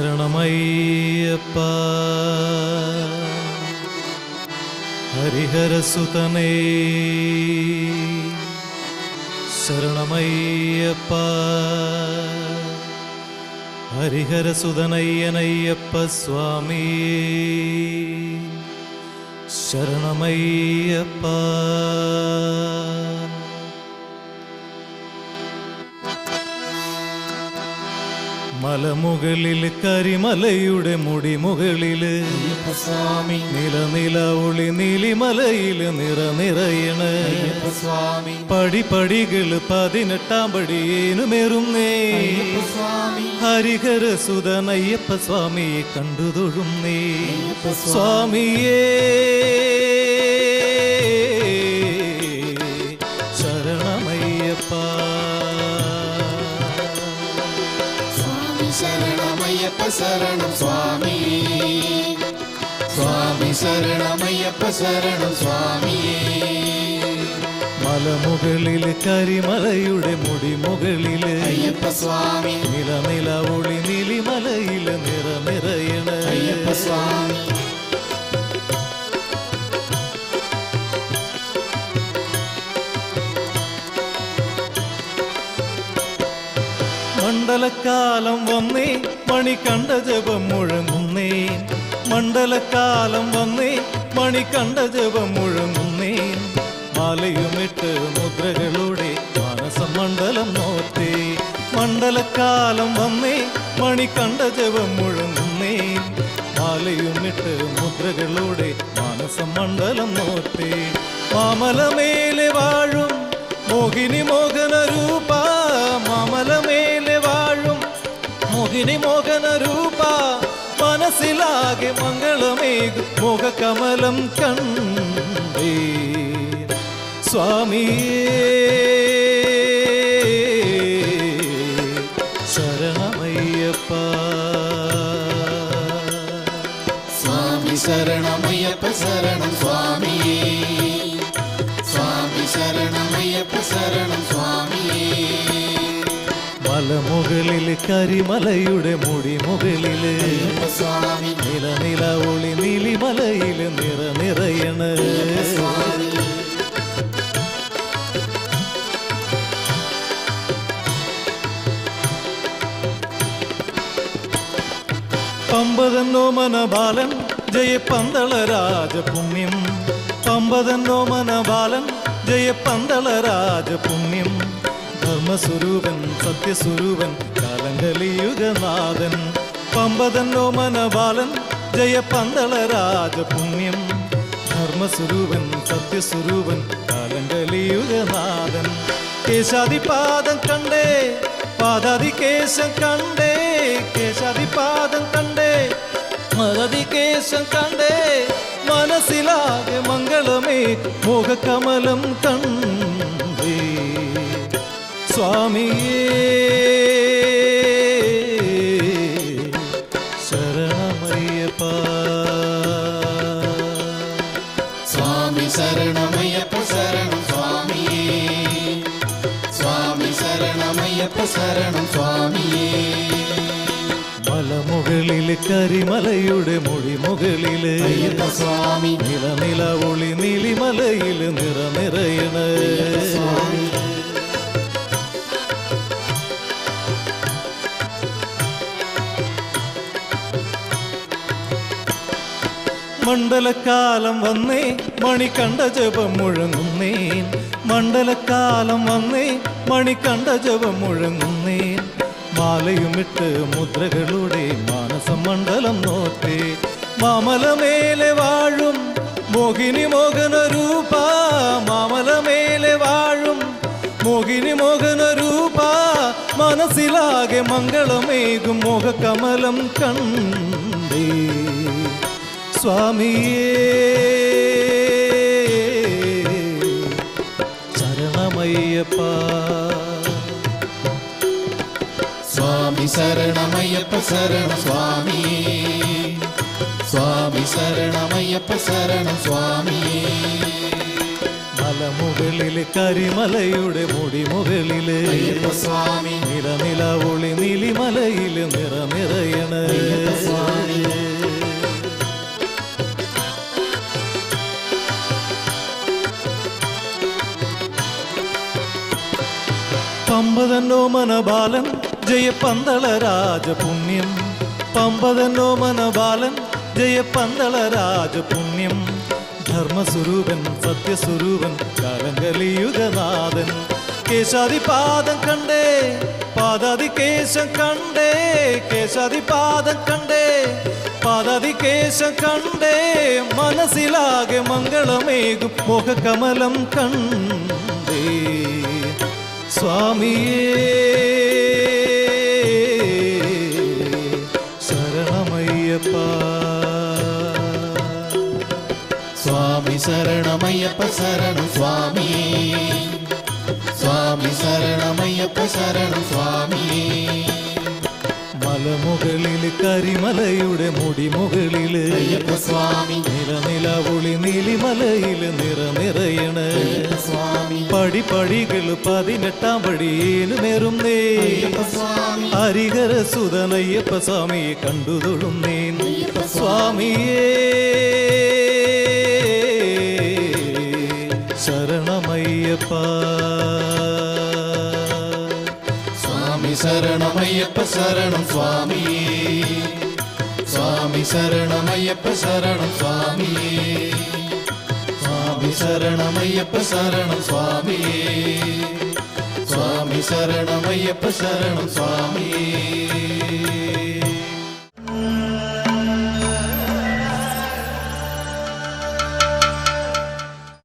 சரணமையப்பா. ஹரிஹரசுதனே. சரணமையப்பா. ஹரிஹரசுதனையனையப்ப சுவாமி. சரணமையப்பா. മലമുകളിൽ കരിമലയുടെ മുടിമുകളിൽ സ്വാമി നിലനില ഒളി നീലിമലയിൽ നിറ നിറയണ. സ്വാമി പടിപടികൾ പതിനെട്ടാം പടിയേനുമേറുന്നേ സ്വാമി ഹരിഹര സുതനയ്യപ്പ സ്വാമിയെ കണ്ടു തൊഴുന്നേ. സ്വാമിയേ. ശരണമയ്യപ്പ ശരണം സ്വാമി സ്വാമി ശരണമയ്യപ്പ ശരണം സ്വാമി മലമുകളില് കരിമലയുടെ മുടിമുകളില് അയ്യപ്പ സ്വാമി നിലനില ഒളി നീലിമലയില് നിറ നിറയണ അയ്യപ്പ സ്വാമി മണ്ഡലക്കാലം വന്നേ മണി കണ്ട ജപം മുഴങ്ങുന്നേ. മണ്ഡലക്കാലം വന്നേ മണി കണ്ട ജപം മുഴങ്ങുന്നേ. മാലയുമിട്ട് മുദ്രകളുടെ മാനസമണ്ഡലം നോത്തേ മണ്ഡലക്കാലം വന്നേ മണി കണ്ട ജപം മുഴങ്ങുന്നേ. മാലയുമിട്ട് മുദ്രകളുടെ മാനസമണ്ഡലം നോത്തേ മാമലമേലെ വാഴും മോഹിനി മോഹന രൂപ മാമലമേലെ വാഴും മോഹിനി മോഹന രൂപ മനസ്സിലാകെ മംഗളമേകു മുഖകമലം കണ്ടേ സ്വാമിയേ ശരണമയ്യപ്പ സ്വാമി ശരണമയ്യപ്പ ശരണം സ്വാമി സ്വാമി ശരണമയ്യപ്പ ശരണം മലമുകളിൽ കരിമലയുടെ മുടിമുകളിൽ നില നില ഒളി നിലിമലയിൽ നിറ നിറയണ. പമ്പതെന്നോ മനബാലൻ ജയപ്പന്തള രാജപുണ്യം. പമ്പതെന്നോ മനബാലൻ ജയപ്പന്തള രാജപുണ്യം. தர்மஸ்வரூபன் சத்தியஸ்வரூபன் காலங்கலியுகநாதன் பம்பதன் ஓமனபாலன் ஜெய பந்தளராஜ புண்ணியம் தர்மஸ்வரூபன் சத்தியஸ்வரூபன் காலங்கலியுகநாதன் கேசாதி பாதம் கண்டே பாதாதி கேசம் கண்டே கேசாதி பாதம் கண்டே மததி கேசம் கண்டே மனசிலாக மங்களமே மோக கமலம் கண் സ്വാമിയേ ശരണമയ്യപ്പ സ്വാമി ശരണമയ്യപ്പ ശരണം സ്വാമി സ്വാമി ശരണമയ്യപ്പ ശരണം സ്വാമിയേ മലമുകളില് കരിമലയുടെ മൊഴിമുകളില് അയ്യപ്പ സ്വാമി നിലനില ഒളി നീലിമലയില് നിറ മണ്ഡലക്കാലം വന്നേ മണികണ്ഠ ജപം മുഴങ്ങുന്നേൻ. മണ്ഡലക്കാലം വന്നേ മണി കണ്ട ജപം മുഴങ്ങുന്നേൻ. മാലയുമിട്ട് മുദ്രകളുടെ മാനസമണ്ഡലം നോക്കേ. മാമലമേലെ വാഴും മോഹിനി മോഹന രൂപ മാമലമേലെ വാഴും മോഹിനി മോഹന രൂപ മനസ്സിലാകെ മംഗളമേകും മോഹകമലം കണ്ടേ. സ്വാമിയേ ശരണമയ്യപ്പ സ്വാമി ശരണമയ്യപ്പ ശരണം സ്വാമി സ്വാമി ശരണമയ്യപ്പ ശരണം സ്വാമി മലമുകളില് കരിമലയുടെ മുടിമുകളില് അയ്യപ്പ സ്വാമി നിലനില ഒളി നീലിമലയില് നിറ നിറയണ സ്വാമി പമ്പതന്നോ മനബാലൻ ജയപന്തള രാജപുണ്യം. പമ്പതന്നോ മനബാലൻ ജയപന്തള രാജപുണ്യം. ധർമ്മസ്വരൂപൻ സത്യസ്വരൂപൻ കാലങ്കലിയുഗനാഥൻ കേശാദിപാദം കണ്ടേ പാദാതി കേശം കണ്ടേ കേശാദിപാദം കണ്ടേ പാദാതി കേശം കണ്ടേ. മനസ്സിലാകെ മംഗളമേകും മുഖകമലം കണ്ടേ. சுவாமியே சரணமையப்பா. சுவாமி சரணமையப்ப சரணம் சுவாமி சுவாமி சரணமையப்ப சரணம் சுவாமியே. മലമുകളിൽ കരിമലയുടെ മുടിമുകളില് അയ്യപ്പ സ്വാമി നിലനിലവുളി നീലിമലയിൽ നിറ നിറയണ് അയ്യപ്പ സ്വാമി പടിപടികൾ പതിനെട്ടാം പടിയേനുമേറും നേ അയ്യപ്പ സ്വാമി ഹരിഹര സുതനയ്യപ്പ സ്വാമിയെ കണ്ടു തൊഴുന്നേൻ സ്വാമിയേ ശരണമയ്യപ്പ சரணம் ஐயப்ப சரணம் சுவாமி. சுவாமி சரணம் ஐயப்ப சரணம் சுவாமி. சுவாமி சரணம் ஐயப்ப சரணம் சுவாமி. சுவாமி சரணம் ஐயப்ப சரணம் சுவாமி.